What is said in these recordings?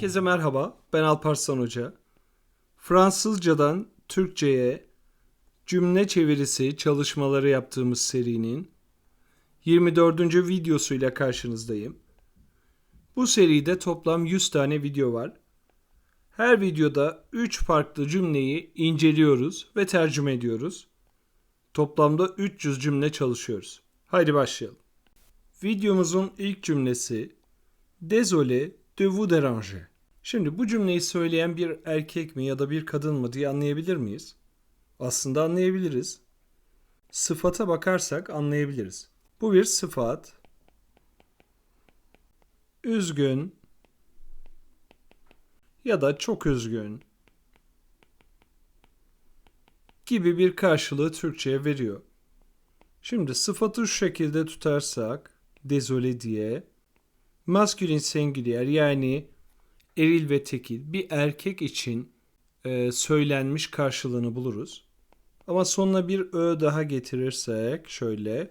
Herkese merhaba, ben Alparslan Hoca. Fransızcadan Türkçe'ye cümle çevirisi çalışmaları yaptığımız serinin 24. videosuyla karşınızdayım. Bu seride toplam 100 tane video var. Her videoda 3 farklı cümleyi inceliyoruz ve tercüme ediyoruz. Toplamda 300 cümle çalışıyoruz. Haydi başlayalım. Videomuzun ilk cümlesi Désolé de vous déranger. Şimdi bu cümleyi söyleyen bir erkek mi ya da bir kadın mı diye anlayabilir miyiz? Aslında anlayabiliriz. Sıfata bakarsak anlayabiliriz. Bu bir sıfat. Üzgün ya da çok üzgün gibi bir karşılığı Türkçe'ye veriyor. Şimdi sıfatı şu şekilde tutarsak désolé diye maskülin singulier yani eril ve tekil bir erkek için e, söylenmiş karşılığını buluruz. Ama sonuna bir ö daha getirirsek şöyle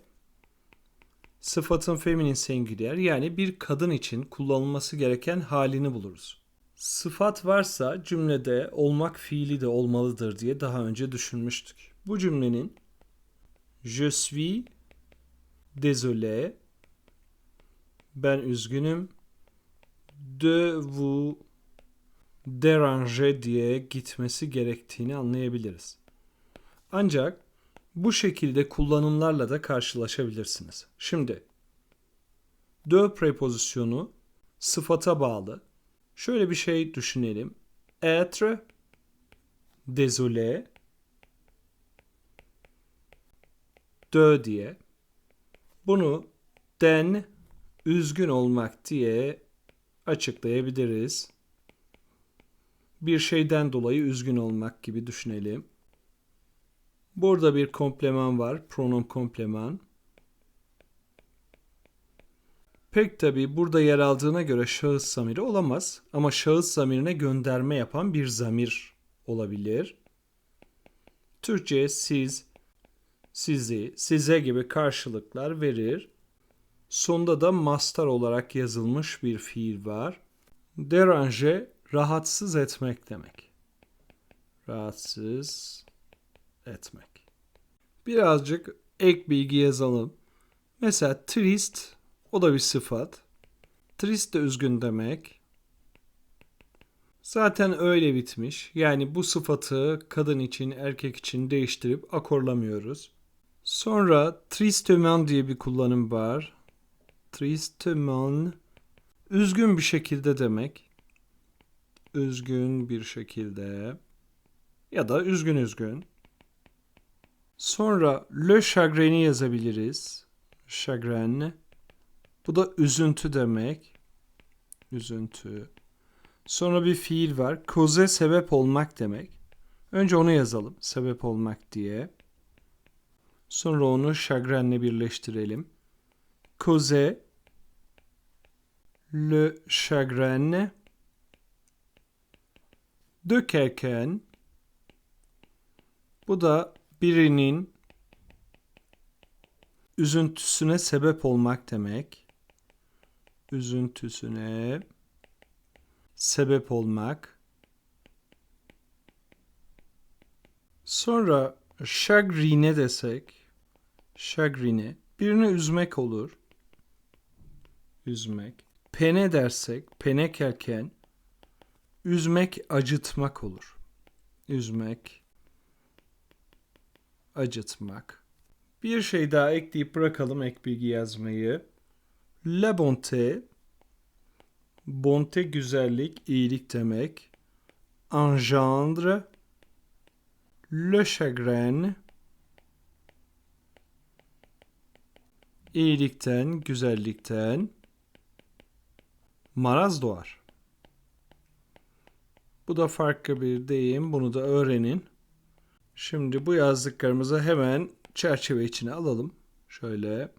sıfatın feminin singulier yani bir kadın için kullanılması gereken halini buluruz. Sıfat varsa cümlede olmak fiili de olmalıdır diye daha önce düşünmüştük. Bu cümlenin je suis désolé ben üzgünüm de vous déranger diye gitmesi gerektiğini anlayabiliriz. Ancak bu şekilde kullanımlarla da karşılaşabilirsiniz. Şimdi de prepozisyonu sıfata bağlı. Şöyle bir şey düşünelim. Être désolé de diye bunu den üzgün olmak diye açıklayabiliriz. Bir şeyden dolayı üzgün olmak gibi düşünelim. Burada bir kompleman var. Pronom kompleman. Pek tabi burada yer aldığına göre şahıs zamiri olamaz. Ama şahıs zamirine gönderme yapan bir zamir olabilir. Türkçe siz, sizi, size gibi karşılıklar verir. Sonda da master olarak yazılmış bir fiil var. Derange rahatsız etmek demek. Rahatsız etmek. Birazcık ek bilgi yazalım. Mesela trist o da bir sıfat. Trist de üzgün demek. Zaten öyle bitmiş. Yani bu sıfatı kadın için, erkek için değiştirip akorlamıyoruz. Sonra tristement diye bir kullanım var. Tristement üzgün bir şekilde demek. Üzgün bir şekilde ya da üzgün üzgün. Sonra le chagrin'i yazabiliriz. Chagrin. Bu da üzüntü demek. Üzüntü. Sonra bir fiil var. Koze sebep olmak demek. Önce onu yazalım. Sebep olmak diye. Sonra onu chagrin'le birleştirelim. Causer le chagrin de quelqu'un. Bu da birinin üzüntüsüne sebep olmak demek. Üzüntüsüne sebep olmak. Sonra chagrine desek, chagrine birini üzmek olur üzmek. Pene dersek, penekerken üzmek, acıtmak olur. Üzmek, acıtmak. Bir şey daha ekleyip bırakalım ek bilgi yazmayı. La bonté, bonté güzellik, iyilik demek. Engendre, le chagrin, iyilikten, güzellikten, maraz doğar. Bu da farklı bir deyim. Bunu da öğrenin. Şimdi bu yazdıklarımızı hemen çerçeve içine alalım. Şöyle.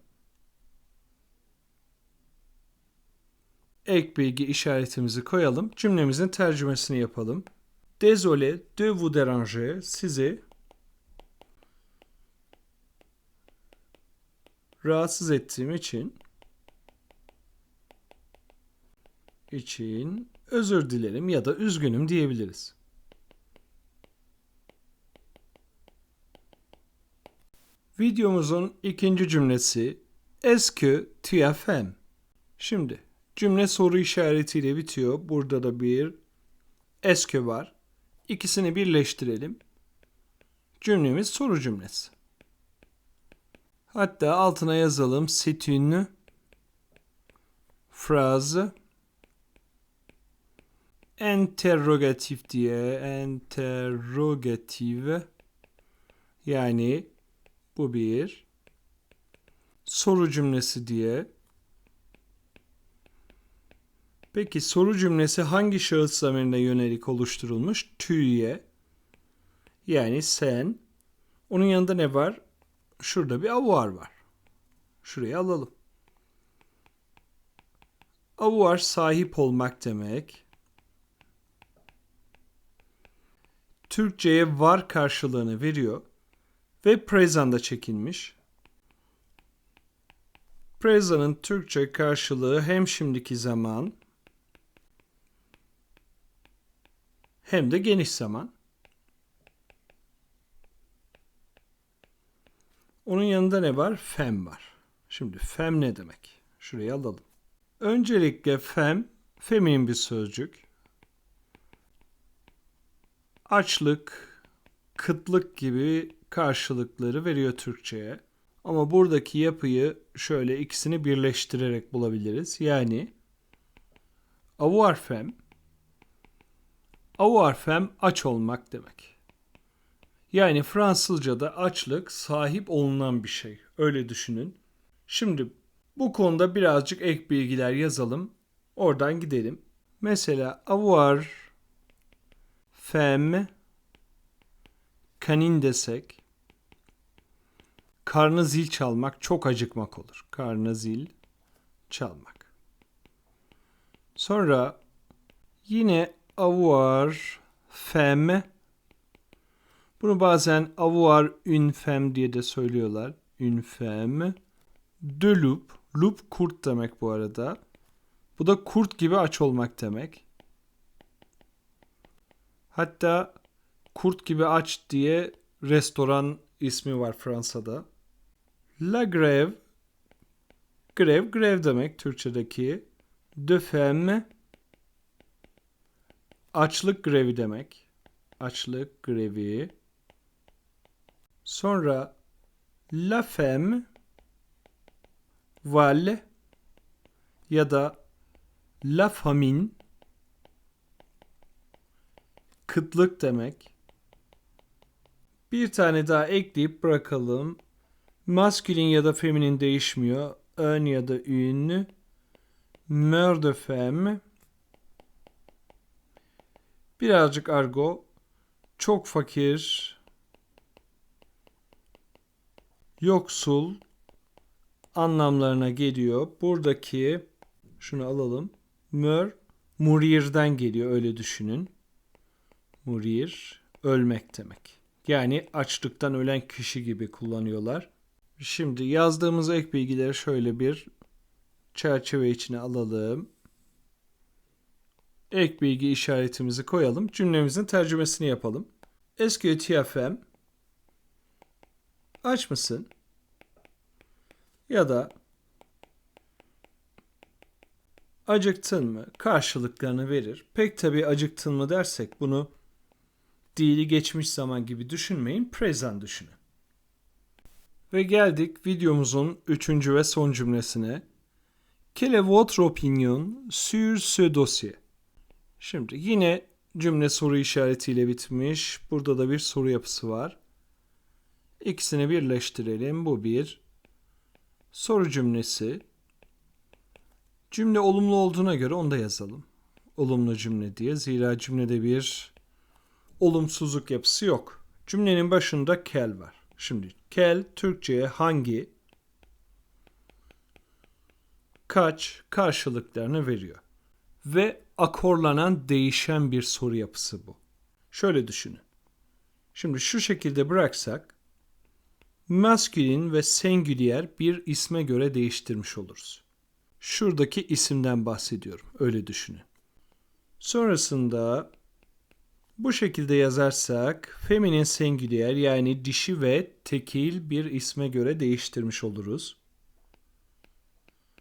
Ek bilgi işaretimizi koyalım. Cümlemizin tercümesini yapalım. Désolé de vous déranger. Sizi rahatsız ettiğim için için özür dilerim ya da üzgünüm diyebiliriz. Videomuzun ikinci cümlesi Est-ce? Şimdi cümle soru işaretiyle bitiyor. Burada da bir que var. İkisini birleştirelim. Cümlemiz soru cümlesi. Hatta altına yazalım. C'est une interrogatif diye interrogative yani bu bir soru cümlesi diye. Peki soru cümlesi hangi şahıs zamirine yönelik oluşturulmuş? Tüye. Yani sen. Onun yanında ne var? Şurada bir avoir var. Şuraya alalım. Avoir sahip olmak demek. Türkçe'ye var karşılığını veriyor ve present'da çekilmiş. Present'ın Türkçe karşılığı hem şimdiki zaman hem de geniş zaman. Onun yanında ne var? Fem var. Şimdi fem ne demek? Şurayı alalım. Öncelikle fem, feminin bir sözcük. Açlık, kıtlık gibi karşılıkları veriyor Türkçe'ye. Ama buradaki yapıyı şöyle ikisini birleştirerek bulabiliriz. Yani avoir fem avoir fem aç olmak demek. Yani Fransızca'da açlık sahip olunan bir şey. Öyle düşünün. Şimdi bu konuda birazcık ek bilgiler yazalım. Oradan gidelim. Mesela avoir femme kanin desek karnı zil çalmak çok acıkmak olur. Karnı zil çalmak. Sonra yine avoir femme bunu bazen avoir une femme diye de söylüyorlar. Une femme. De loup. Loup kurt demek bu arada. Bu da kurt gibi aç olmak demek. Hatta kurt gibi aç diye restoran ismi var Fransa'da. La grève. Grev, grev demek Türkçedeki. De femme. Açlık grevi demek. Açlık grevi. Sonra la femme val ya da la famine kıtlık demek. Bir tane daha ekleyip bırakalım. Maskülin ya da feminin değişmiyor. Ön ya da ün. Meur de femme. Birazcık argo. Çok fakir. Yoksul anlamlarına geliyor. Buradaki şunu alalım. Mör murirden geliyor öyle düşünün. Murir ölmek demek. Yani açlıktan ölen kişi gibi kullanıyorlar. Şimdi yazdığımız ek bilgileri şöyle bir çerçeve içine alalım. Ek bilgi işaretimizi koyalım. Cümlemizin tercümesini yapalım. Eski TFM aç mısın? Ya da acıktın mı karşılıklarını verir. Pek tabii acıktın mı dersek bunu dili geçmiş zaman gibi düşünmeyin, present düşünün. Ve geldik videomuzun üçüncü ve son cümlesine. Quelle est votre opinion sur ce dossier? Şimdi yine cümle soru işaretiyle bitmiş. Burada da bir soru yapısı var. İkisini birleştirelim. Bu bir soru cümlesi. Cümle olumlu olduğuna göre onu da yazalım. Olumlu cümle diye. Zira cümlede bir olumsuzluk yapısı yok. Cümlenin başında kel var. Şimdi kel Türkçe'ye hangi kaç karşılıklarını veriyor. Ve akorlanan değişen bir soru yapısı bu. Şöyle düşünün. Şimdi şu şekilde bıraksak maskülin ve singülier bir isme göre değiştirmiş oluruz. Şuradaki isimden bahsediyorum. Öyle düşünün. Sonrasında bu şekilde yazarsak feminin singulier yani dişi ve tekil bir isme göre değiştirmiş oluruz.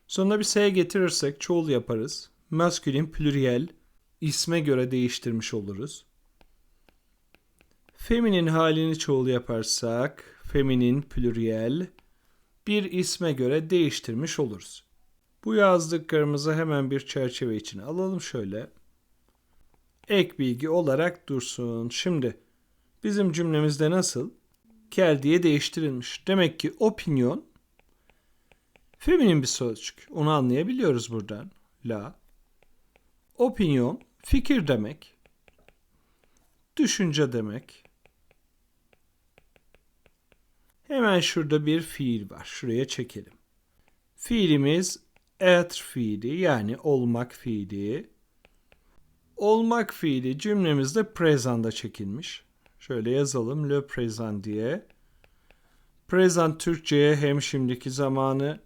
Sonuna bir S getirirsek çoğul yaparız. Maskülin pluriel isme göre değiştirmiş oluruz. Feminin halini çoğul yaparsak feminin pluriel bir isme göre değiştirmiş oluruz. Bu yazdıklarımızı hemen bir çerçeve içine alalım şöyle. Ek bilgi olarak dursun. Şimdi bizim cümlemizde nasıl? Kel diye değiştirilmiş. Demek ki opinion feminin bir sözcük. Onu anlayabiliyoruz buradan. La. Opinion fikir demek. Düşünce demek. Hemen şurada bir fiil var. Şuraya çekelim. Fiilimiz être fiili yani olmak fiili. Olmak fiili cümlemizde present'da çekilmiş. Şöyle yazalım le présent diye. Present Türkçe'ye hem şimdiki zamanı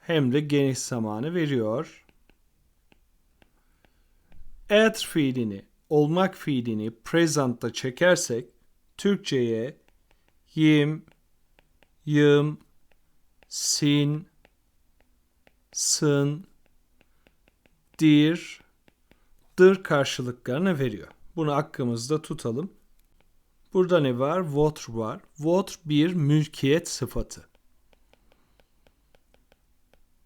hem de geniş zamanı veriyor. Être fiilini, olmak fiilini present'ta çekersek Türkçe'ye yim, yım, sin, sın, dir, dır karşılıklarını veriyor. Bunu aklımızda tutalım. Burada ne var? Votre var. Votre bir mülkiyet sıfatı.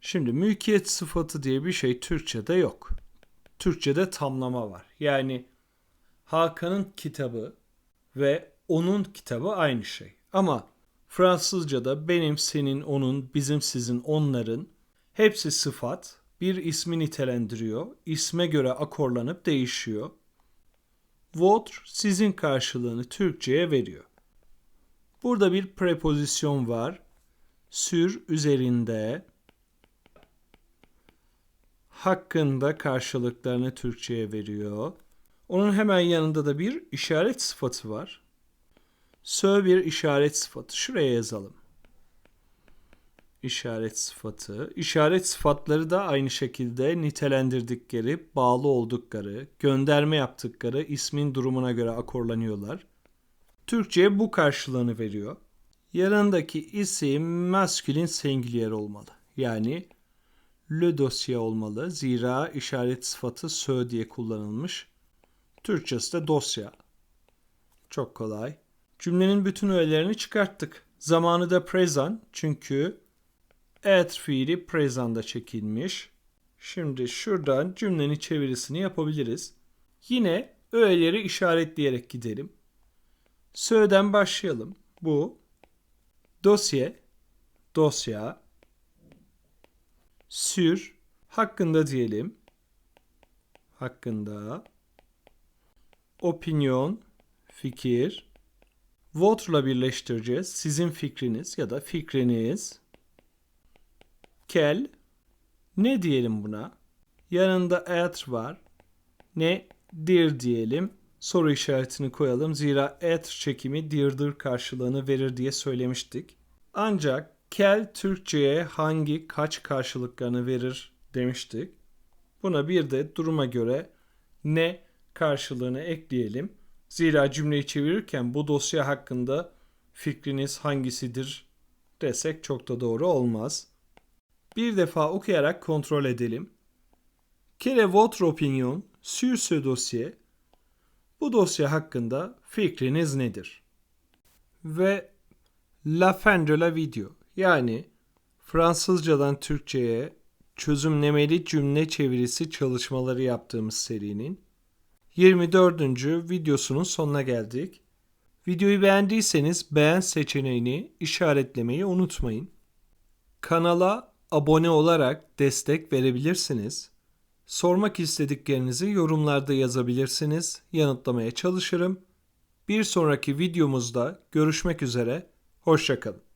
Şimdi mülkiyet sıfatı diye bir şey Türkçe'de yok. Türkçe'de tamlama var. Yani Hakan'ın kitabı ve onun kitabı aynı şey. Ama Fransızca'da benim, senin, onun, bizim, sizin, onların hepsi sıfat. Bir ismi nitelendiriyor. İsme göre akorlanıp değişiyor. Votre sizin karşılığını Türkçe'ye veriyor. Burada bir prepozisyon var. Sür üzerinde hakkında karşılıklarını Türkçe'ye veriyor. Onun hemen yanında da bir işaret sıfatı var. Sö bir işaret sıfatı. Şuraya yazalım. İşaret sıfatı. İşaret sıfatları da aynı şekilde nitelendirdikleri, bağlı oldukları, gönderme yaptıkları ismin durumuna göre akorlanıyorlar. Türkçe'ye bu karşılığını veriyor. Yanındaki isim maskülin singulier olmalı. Yani le dosya olmalı. Zira işaret sıfatı sö diye kullanılmış. Türkçesi de dosya. Çok kolay. Cümlenin bütün öğelerini çıkarttık. Zamanı da present çünkü et fiili present'da çekilmiş. Şimdi şuradan cümlenin çevirisini yapabiliriz. Yine öğeleri işaretleyerek gidelim. Sö'den başlayalım. Bu dosye, dosya, sür, hakkında diyelim. Hakkında, opinion, fikir, votre'la birleştireceğiz. Sizin fikriniz ya da fikriniz. Kel, ne diyelim buna? Yanında et var. Ne? Dir diyelim. Soru işaretini koyalım. Zira et çekimi dirdir karşılığını verir diye söylemiştik. Ancak kel Türkçe'ye hangi kaç karşılıklarını verir demiştik. Buna bir de duruma göre ne karşılığını ekleyelim. Zira cümleyi çevirirken bu dosya hakkında fikriniz hangisidir desek çok da doğru olmaz. Bir defa okuyarak kontrol edelim. Quelle est votre opinion sur ce dossier? Bu dosya hakkında fikriniz nedir? Ve la fin de la video yani Fransızcadan Türkçe'ye çözümlemeli cümle çevirisi çalışmaları yaptığımız serinin 24. videosunun sonuna geldik. Videoyu beğendiyseniz beğen seçeneğini işaretlemeyi unutmayın. Kanala abone olarak destek verebilirsiniz. Sormak istediklerinizi yorumlarda yazabilirsiniz. Yanıtlamaya çalışırım. Bir sonraki videomuzda görüşmek üzere. Hoşçakalın.